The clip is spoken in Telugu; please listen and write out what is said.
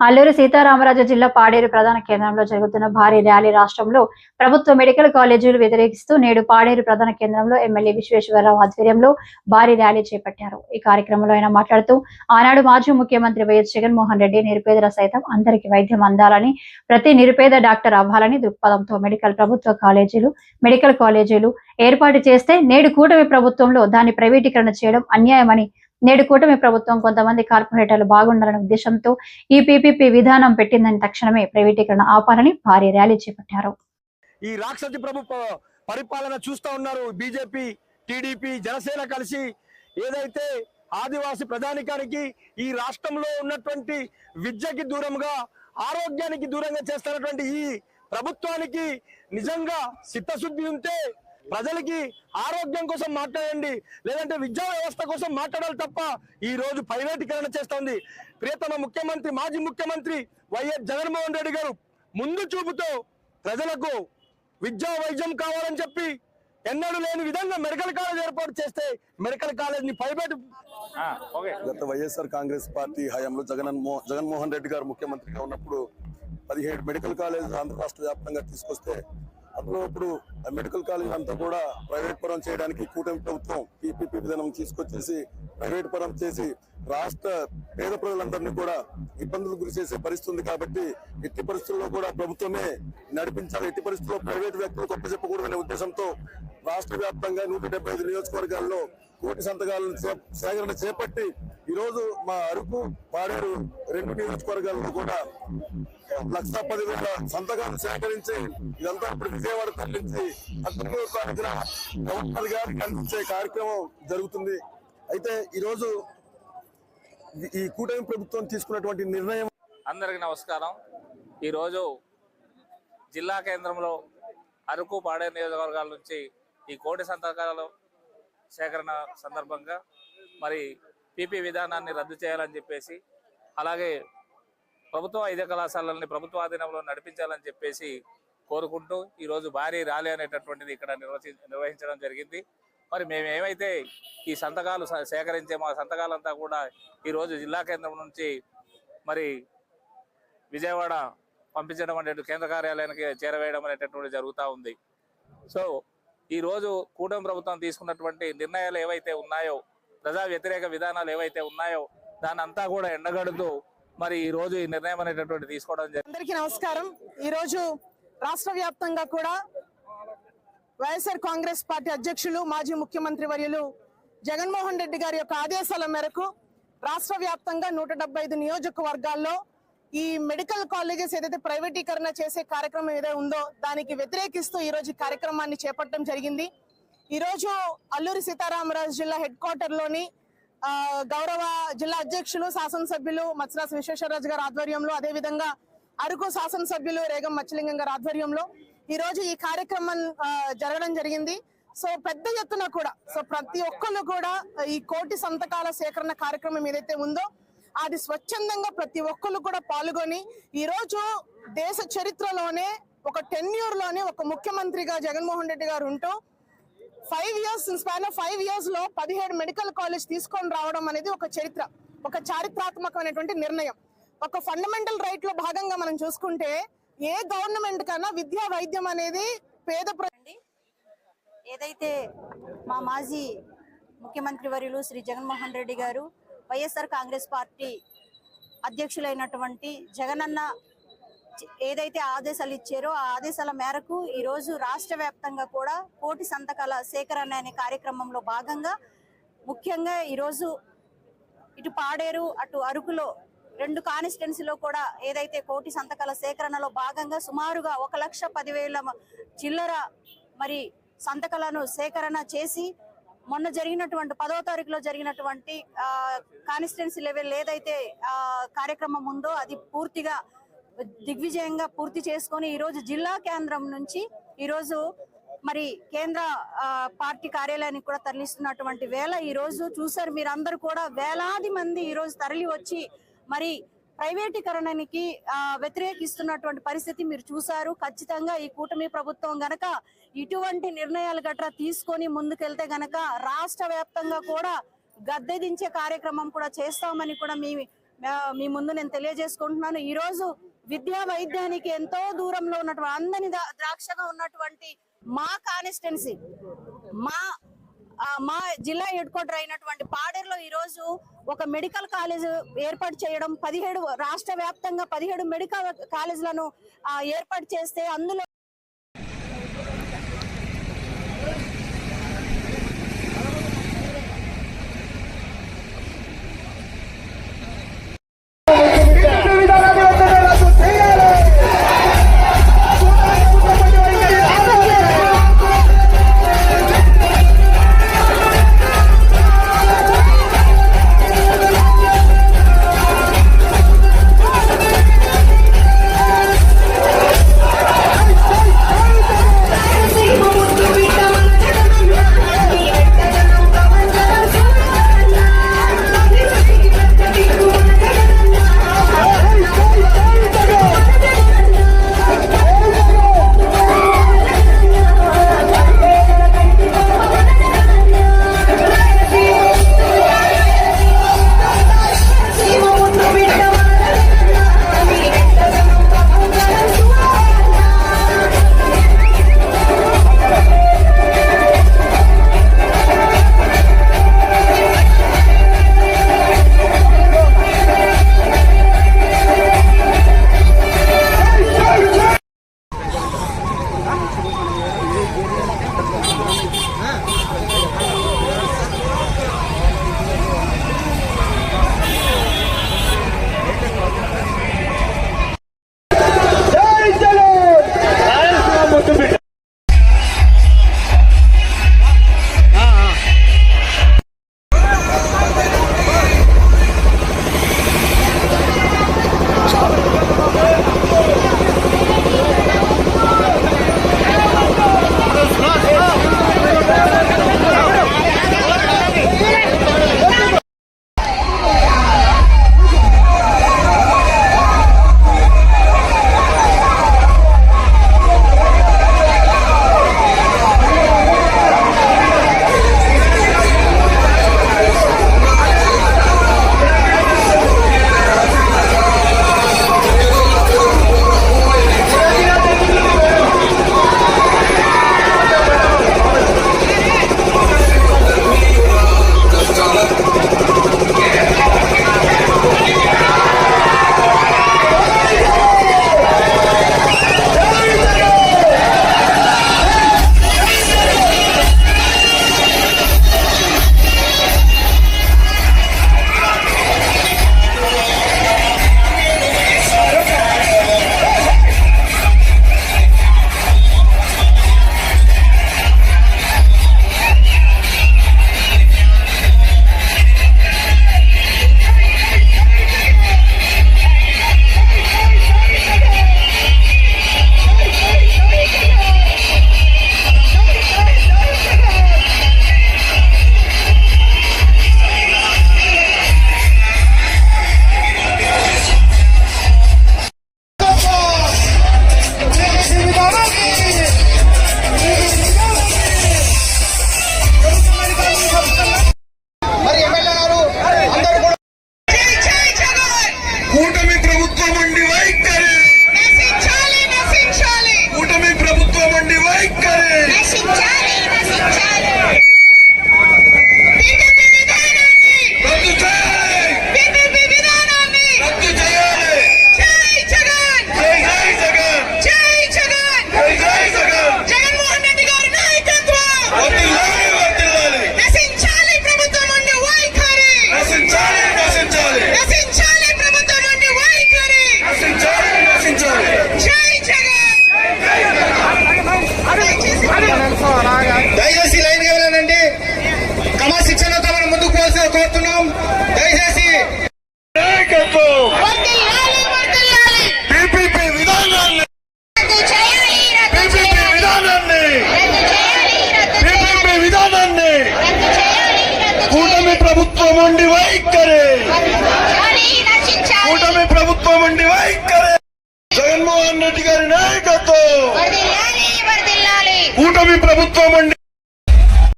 అల్లూరు సీతారామరాజు జిల్లా పాడేరు ప్రధాన కేంద్రంలో జరుగుతున్న భారీ ర్యాలీ రాష్ట్రంలో ప్రభుత్వ మెడికల్ కాలేజీలు వ్యతిరేకిస్తూ నేడు పాడేరు ప్రధాన కేంద్రంలో ఎమ్మెల్యే విశ్వేశ్వరరావు ఆధ్వర్యంలో భారీ ర్యాలీ చేపట్టారు. ఈ కార్యక్రమంలో ఆయన మాట్లాడుతూ ఆనాడు మాజీ ముఖ్యమంత్రి వైఎస్ జగన్మోహన్ రెడ్డి నిరుపేదల సైతం అందరికీ వైద్యం అందాలని ప్రతి నిరుపేద డాక్టర్ అవ్వాలని దృక్పథంతో మెడికల్ ప్రభుత్వ కాలేజీలు మెడికల్ కాలేజీలు ఏర్పాటు చేస్తే నేడు కూటమి ప్రభుత్వంలో దాన్ని ప్రైవేటీకరణ చేయడం అన్యాయమని నేడు కూటమి ప్రభుత్వం కొంతమంది కార్పొరేటర్లు బాగుండాలనే ఉద్దేశంతో ఈ పీపీపీ విధానం పెట్టిందని తక్షణమే ప్రైవేటీకరణ ఆపాలని భారీ ర్యాలీ చేపట్టారు. ఈ రాక్షసి ప్రభుత్వ పరిపాలన చూస్తా ఉన్నారు బీజేపీ టీడీపీ జనసేన కలిసి. ఏదైతే ఆదివాసీ ప్రధానికానికి ఈ రాష్ట్రంలో ఉన్నటువంటి విద్యకి దూరంగా ఆరోగ్యానికి దూరంగా చేస్తున్నటువంటి ఈ ప్రభుత్వానికి నిజంగా చిత్తశుద్ధి ఉంటే ప్రజలకి ఆరోగ్యం కోసం మాట్లాడండి లేదంటే విద్యా వ్యవస్థ కోసం మాట్లాడాలి తప్ప ఈ రోజు ప్రైవేటీకరణ చేస్తోంది. ప్రియతమ ముఖ్యమంత్రి మాజీ ముఖ్యమంత్రి వైఎస్ జగన్మోహన్ రెడ్డి గారు ముందు చూపుతో ప్రజలకు విద్యా వైద్యం కావాలని చెప్పి ఎన్నడూ లేని విధంగా మెడికల్ కాలేజ్ ఏర్పాటు చేస్తే మెడికల్ కాలేజ్ని ప్రైవేట్ గత వైఎస్ఆర్ కాంగ్రెస్ పార్టీ హయాంలో జగన్ జగన్మోహన్ రెడ్డి గారు ముఖ్యమంత్రిగా ఉన్నప్పుడు పదిహేడు మెడికల్ కాలేజ్ ఆంధ్ర రాష్ట్ర వ్యాప్తంగా తీసుకొస్తే అందులో ఇప్పుడు మెడికల్ కాలేజ్ అంతా కూడా ప్రైవేట్ పరం చేయడానికి కూటమి ప్రభుత్వం పీపీపీ విధానం తీసుకొచ్చేసి ప్రైవేట్ పరం చేసి రాష్ట్ర పేద ప్రజలందరినీ కూడా ఇబ్బందులు గురి చేసే పరిస్థితి ఉంది కాబట్టి ఎట్టి పరిస్థితుల్లో కూడా ప్రభుత్వమే నడిపించాలి. ఎట్టి పరిస్థితుల్లో ప్రైవేట్ వ్యక్తులు గొప్ప చెప్పకూడదనే ఉద్దేశంతో రాష్ట్ర వ్యాప్తంగా నూట డెబ్బై ఐదు నియోజకవర్గాల్లో కోటి సంతకాలను చే- సేకరణ చేపట్టి ఈ రోజు మా అరకు పాడేరు రెండు నియోజకవర్గాల్లో కూడా లక్ష పదివేల సంతకాలు సేకరించి ఇదంతా ఇప్పుడు విజయవాడ తరలించి గవర్నర్ గారికి అందించే కార్యక్రమం జరుగుతుంది. అయితే ఈ రోజు ఈ- ఈ కూటమి ప్రభుత్వం తీసుకున్నటువంటి నిర్ణయం అందరికి నమస్కారం. ఈరోజు జిల్లా కేంద్రంలో అరకు పాడే నియోజకవర్గాల నుంచి ఈ కోటి సంతకాల సేకరణ సందర్భంగా మరి పీపీ విధానాన్ని రద్దు చేయాలని చెప్పేసి అలాగే ప్రభుత్వ వైద్య కళాశాలల్ని ప్రభుత్వ ఆధీనంలో నడిపించాలని చెప్పేసి కోరుకుంటూ ఈరోజు భారీ ర్యాలీ అనేటటువంటిది ఇక్కడ నిర్వహి నిర్వహించడం జరిగింది. మరి మేము ఏమైతే ఈ సంతకాలు సేకరించే మా సంతకాలంతా కూడా ఈరోజు జిల్లా కేంద్రం నుంచి మరి విజయవాడ పంపించడం అనేటు కేంద్ర కార్యాలయానికి చేరవేయడం అనేటటువంటి జరుగుతూ ఉంది. సో ఈ రోజు కూటమి ప్రభుత్వం తీసుకున్నటువంటి నిర్ణయాలు ఏవైతే ఉన్నాయో ప్రజా వ్యతిరేక విధానాలు ఏవైతే ఉన్నాయో దాన్ని అంతా కూడా ఎండగడుతూ మరి ఈ రోజు ఈ నిర్ణయం అనేటటువంటి తీసుకోవడం జరిగింది. అందరికీ నమస్కారం. ఈరోజు రాష్ట్ర వ్యాప్తంగా కూడా వైఎస్ఆర్ కాంగ్రెస్ పార్టీ అధ్యక్షులు మాజీ ముఖ్యమంత్రి వర్యులు జగన్మోహన్ రెడ్డి గారి యొక్క ఆదేశాల మేరకు రాష్ట్ర వ్యాప్తంగా నూట ఐదు నియోజకవర్గాల్లో ఈ మెడికల్ కాలేజెస్ ఏదైతే ప్రైవేటీకరణ చేసే కార్యక్రమం ఏదైతే ఉందో దానికి వ్యతిరేకిస్తూ ఈ రోజు కార్యక్రమాన్ని చేపట్టడం జరిగింది. ఈ రోజు అల్లూరి సీతారామరాజు జిల్లా హెడ్ క్వార్టర్లోని గౌరవ జిల్లా అధ్యక్షులు శాసనసభ్యులు మత్సరాస్ విశ్వేశ్వరరాజు గారి ఆధ్వర్యంలో అదేవిధంగా అరకు శాసనసభ్యులు రేగం మచ్చలింగం గారి ఆధ్వర్యంలో ఈ రోజు ఈ కార్యక్రమం జరగడం జరిగింది. సో పెద్ద ఎత్తున కూడా సో ప్రతి ఒక్కళ్ళు కూడా ఈ కోటి సంతకాల సేకరణ కార్యక్రమం ఏదైతే ఉందో అది స్వచ్ఛందంగా ప్రతి ఒక్కళ్ళు కూడా పాల్గొని ఈరోజు దేశ చరిత్రలోనే ఒక టెన్యూర్లోనే ఒక ముఖ్యమంత్రిగా జగన్మోహన్ రెడ్డి గారు ఉంటూ five years span of five ఇయర్స్లో పదిహేడు మెడికల్ కాలేజ్ తీసుకొని రావడం అనేది ఒక చరిత్ర ఒక చారిత్రాత్మకమైనటువంటి నిర్ణయం. ఒక ఫండమెంటల్ రైట్లో భాగంగా మనం చూసుకుంటే ఏ గవర్నమెంట్ కన్నా విద్యా వైద్యం అనేది పేద ఏదైతే మా మాజీ ముఖ్యమంత్రి వర్యులు శ్రీ జగన్మోహన్ రెడ్డి గారు వైఎస్ఆర్ కాంగ్రెస్ పార్టీ అధ్యక్షులైనటువంటి జగనన్న ఏదైతే ఆదేశాలు ఇచ్చారో ఆ ఆదేశాల మేరకు ఈరోజు రాష్ట్ర వ్యాప్తంగా కూడా కోటి సంతకాల సేకరణ అనే కార్యక్రమంలో భాగంగా ముఖ్యంగా ఈరోజు ఇటు పాడేరు అటు అరకులో రెండు కానిస్టెన్సీలో కూడా ఏదైతే కోటి సంతకాల సేకరణలో భాగంగా సుమారుగా ఒక లక్ష పదివేల చిల్లర మరి సంతకాలను సేకరణ చేసి మొన్న జరిగినటువంటి పదవ తారీఖులో జరిగినటువంటి కానిస్టెన్సీ లెవెల్ ఏదైతే కార్యక్రమం ఉందో అది పూర్తిగా దిగ్విజయంగా పూర్తి చేసుకొని ఈరోజు జిల్లా కేంద్రం నుంచి ఈరోజు మరి కేంద్ర పార్టీ కార్యాలయానికి కూడా తరలిస్తున్నటువంటి వేళ ఈరోజు చూసారు మీరందరూ కూడా వేలాది మంది ఈరోజు తరలి వచ్చి మరి ప్రైవేటీకరణకి ఆ, వ్యతిరేకిస్తున్నటువంటి పరిస్థితి మీరు చూశారు. ఖచ్చితంగా ఈ కూటమి ప్రభుత్వం గనక ఇటువంటి నిర్ణయాలు గట్రా తీసుకొని ముందుకెళ్తే గనక రాష్ట్ర వ్యాప్తంగా కూడా గద్దె దించే కార్యక్రమం కూడా చేస్తామని కూడా మీ మీ ముందు నేను తెలియజేసుకుంటున్నాను. ఈరోజు విద్యా వైద్యానికి ఎంతో దూరంలో ఉన్నటువంటి అందని ద్రాక్షగా ఉన్నటువంటి మా కాన్స్టిట్యున్సీ మా మా జిల్లా హెడ్ క్వార్టర్ అయినటువంటి పాడేరులో ఈ రోజు ఒక మెడికల్ కాలేజ్ ఏర్పాటు చేయడం పదిహేడు రాష్ట్ర వ్యాప్తంగా పదిహేడు మెడికల్ కాలేజీలను ఏర్పాటు చేస్తే అందులో ప్రభుత్వం ఉండి వైఖరి. కూటమి ప్రభుత్వం ఉండి వైఖరి జగన్మోహన్ రెడ్డి గారి నాయకత్వం. కూటమి ప్రభుత్వం ఉండి